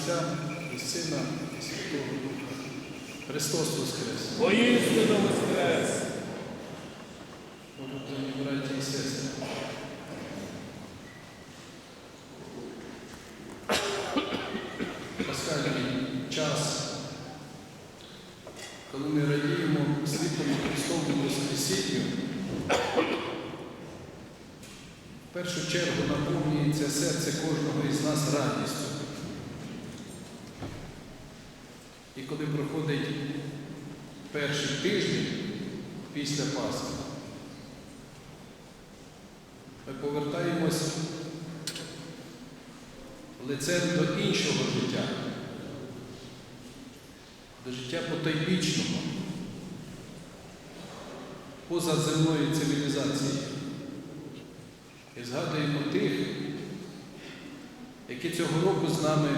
Отця і Сина і Святого Духа. Христос Воскрес! Воістину воскрес! Улюблені браті і сестри. Пасхальний час, коли ми радіємо світлому Христовому Воскресінню, в першу чергу наповнюється серце кожного із нас радістю. І коли проходить перший тиждень після Пасхи, ми повертаємось лицем до іншого життя, до життя потойбічного, поза земною цивілізацією. І згадуємо тих, які цього року з нами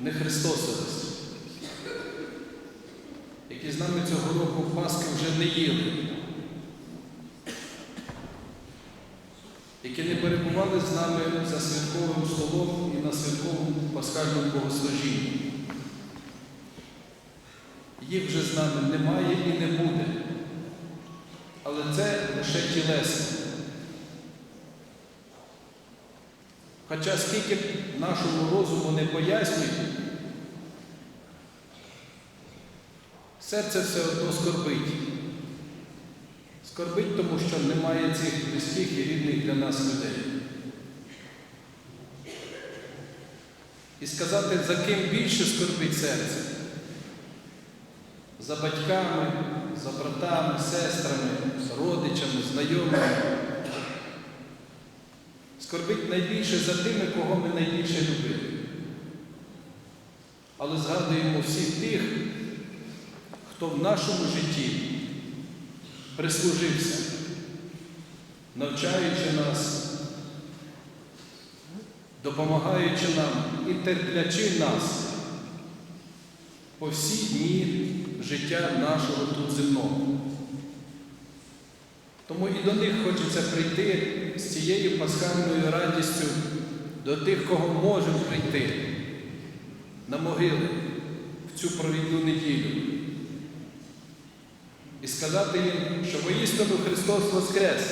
не Христосились, які з нами цього року Пасхи вже не їли. які не перебували з нами за святковим столом і на святковому пасхальному богослужінні. Їх вже з нами немає і не буде. Але це лише тілесне. Хоча скільки нашому розуму не пояснюють, серце все одно скорбить. Скорбить, тому що немає цих близьких і рідних для нас людей. І сказати, за ким більше скорбить серце? За батьками, за братами, сестрами, родичами, знайомими. Скорбить найбільше за тими, кого ми найбільше любили. Але згадуємо всіх тих, хто в нашому житті прислужився, навчаючи нас, допомагаючи нам і терплячи нас по всі дні життя нашого тут земного. Тому і до них хочеться прийти з цією пасхальною радістю до тих, кого можемо прийти на могили в цю провідну неділю і сказати їм, що воістину Христос Воскрес.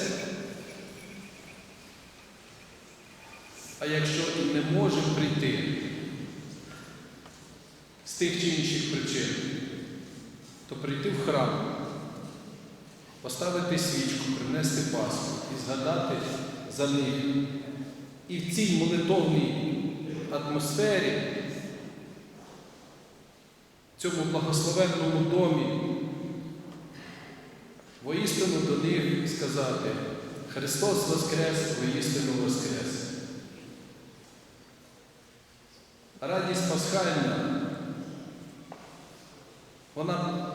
А якщо і не можемо прийти з тих чи інших причин, то прийти в храм, поставити свічку, принести Пасху і згадати за них. І в цій молитовній атмосфері, в цьому благословенному домі, воістину до них сказати Христос Воскрес, воістину Воскрес. Радість пасхальна, вона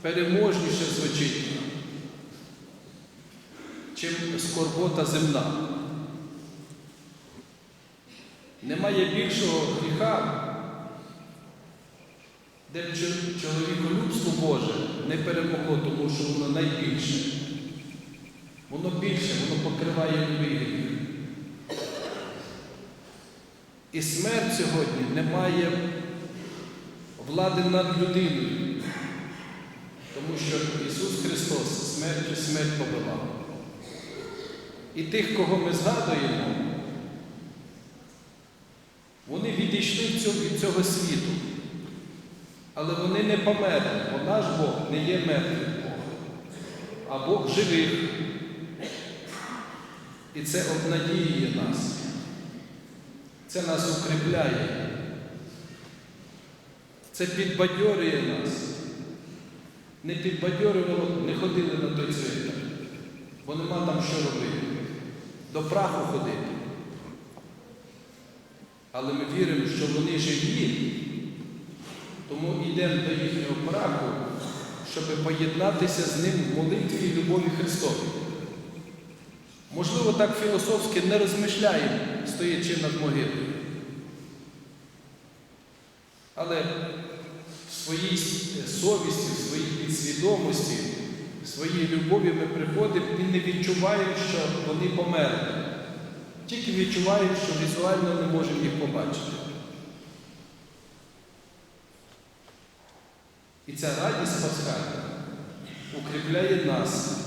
переможніше звучить, чим скорбота земна. Немає більшого гріха, де чоловіколюбство Боже не перемогло, тому що воно найбільше. Воно більше, воно покриває любий. І смерть сьогодні не має влади над людиною, тому що Ісус Христос смертю смерть побивав. І тих, кого ми згадуємо, вони відійшли від цього світу. Але вони не померли, бо наш Бог не є мертвим Богом, а Бог живих. І це обнадіює нас. Це нас укріпляє. Це підбадьорює нас. Не підбадьорювало, не ходили на той цвинтар, бо нема там що робити. До праху ходити. Але ми віримо, що вони живі. Тому йдемо до їхнього праху, щоб поєднатися з ним в молитві і любові Христові. Можливо, так філософськи не розмишляємо, стоячи над могилою. Але в своїй совісті, в своїй підсвідомості, в своїй любові ми приходимо і не відчуваємо, що вони померли. Тільки відчуваємо, що візуально не можемо їх побачити. І ця радість пасхальна укріпляє нас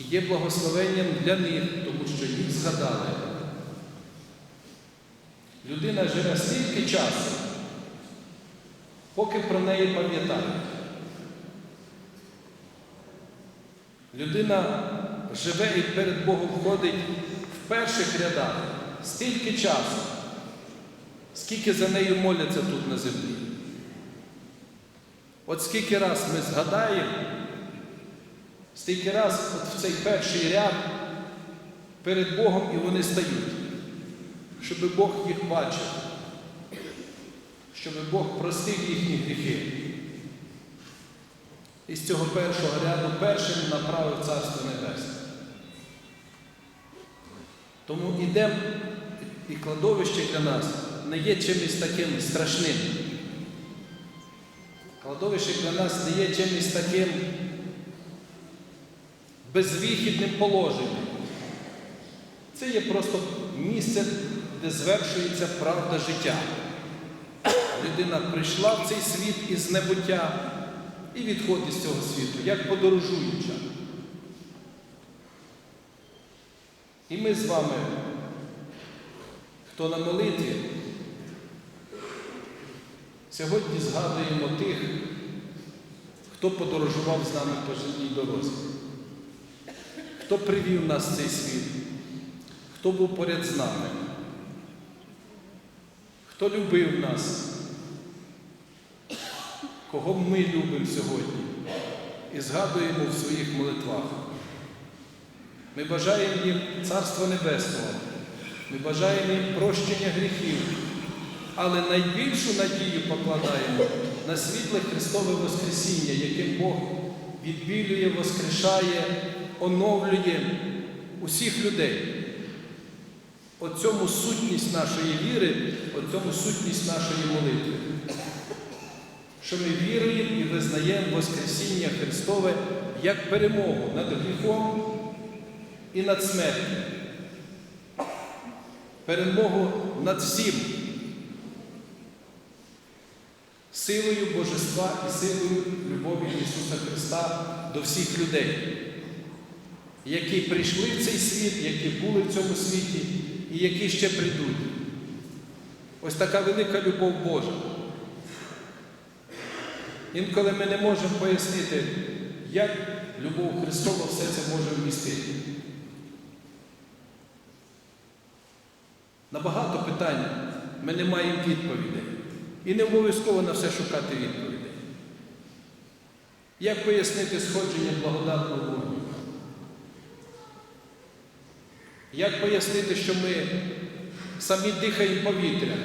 і є благословенням для них, тому що їх згадали. Людина живе стільки часу, поки про неї пам'ятають. Людина живе і перед Богом ходить в перших рядах стільки часу, скільки за нею моляться тут на землі. От скільки раз ми згадаємо, стільки раз от в цей перший ряд перед Богом і вони стають, щоб Бог їх бачив, щоб Бог простив їхні гріхи. І з цього першого ряду першим направив Царство Небесне. Тому ідемо, і кладовище для нас не є чимось таким страшним. Кладовище для нас не є чимось таким безвихідним положенням. Це є просто місце, де звершується правда життя. Людина прийшла в цей світ із небуття і відходить з цього світу, як подорожуюча. І ми з вами, хто на молитві, сьогодні згадуємо тих, хто подорожував з нами по житній дорозі, хто привів нас в цей світ, хто був поряд з нами, хто любив нас, кого ми любимо сьогодні. І згадуємо в своїх молитвах. Ми бажаємо їм Царства Небесного, ми бажаємо їм прощення гріхів, але найбільшу надію покладаємо на світле Христове Воскресіння, яким Бог відбілює, воскрешає, оновлює усіх людей. От цьому сутність нашої віри, от цьому сутність нашої молитви. Що ми віруємо і визнаємо Воскресіння Христове як перемогу над гріхом і над смертю. Перемогу над всім. Силою Божества і силою любові Ісуса Христа до всіх людей, які прийшли в цей світ, які були в цьому світі і які ще прийдуть. Ось така велика любов Божа. Інколи ми не можемо пояснити, як любов Христова все це може вмістити. На багато питань ми не маємо відповідей. І не обов'язково на все шукати відповідей. Як пояснити сходження благодатного вогню? Як пояснити, що ми самі дихаємо повітря?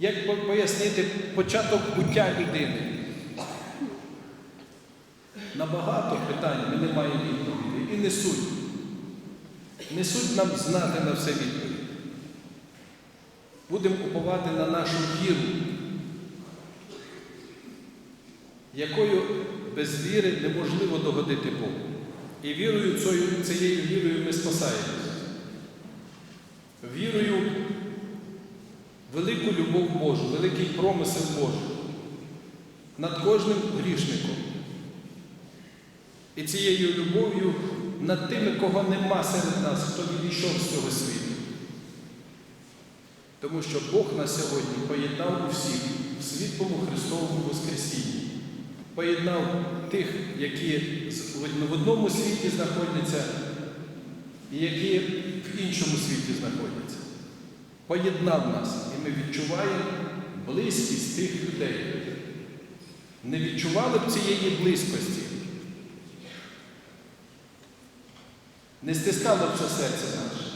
Як пояснити початок буття людини? На багато питань ми не маємо відповідей. І не суть. Не суть нам знати на все відповідь. Будемо уповати на нашу віру, якою без віри неможливо догодити Богу. І вірою цією, вірою ми спасаємося. Вірою в велику любов Божу, великий промисел Божий над кожним грішником. І цією любов'ю над тими, кого нема серед нас, хто відійшов з цього світу. Тому що Бог на сьогодні поєднав усіх в світлому Христовому Воскресінні. Поєднав тих, які в одному світі знаходяться, і які в іншому світі знаходяться. Поєднав нас, і ми відчуваємо близькість тих людей. Не відчували б цієї близькості. Не стискало б це серце наше.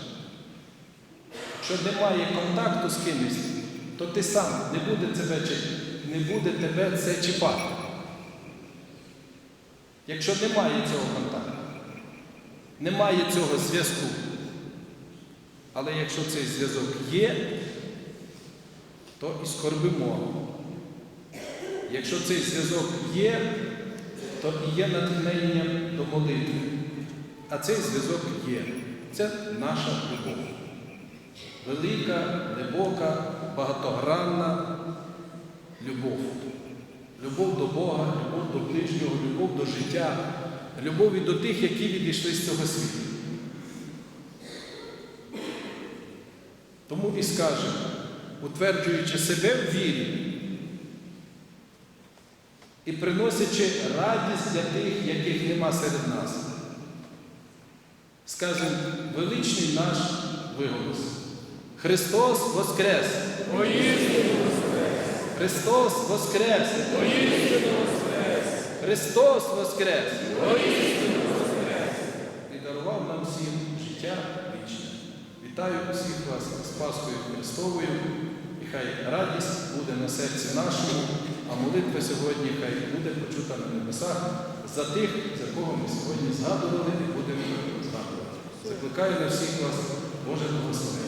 Якщо немає контакту з кимось, то ти сам не буде тебе, не буде тебе це чіпати. Якщо немає цього контакту, немає цього зв'язку. Але якщо цей зв'язок є, то і скорбимо. Якщо цей зв'язок є, то і є натхненням до молитви. А цей зв'язок є. Це наша любов велика, глибока, багатогранна, любов. Любов до Бога, любов до ближнього, любов до життя, любов і до тих, які відійшли з цього світу. Тому і скажемо, утверджуючи себе в вірі і приносячи радість для тих, яких нема серед нас. Скажемо, величний наш виголос. Христос Воскрес! Христос Воскрес! Христос Воскрес! І дарував нам всім життя вічне. Вітаю усіх вас з Пасхою Христовою. І хай радість буде на серці нашому, а молитва сьогодні хай буде почута на небесах за тих, за кого ми сьогодні згадували і будемо згадувати. Закликаю на всіх вас Боже благословення.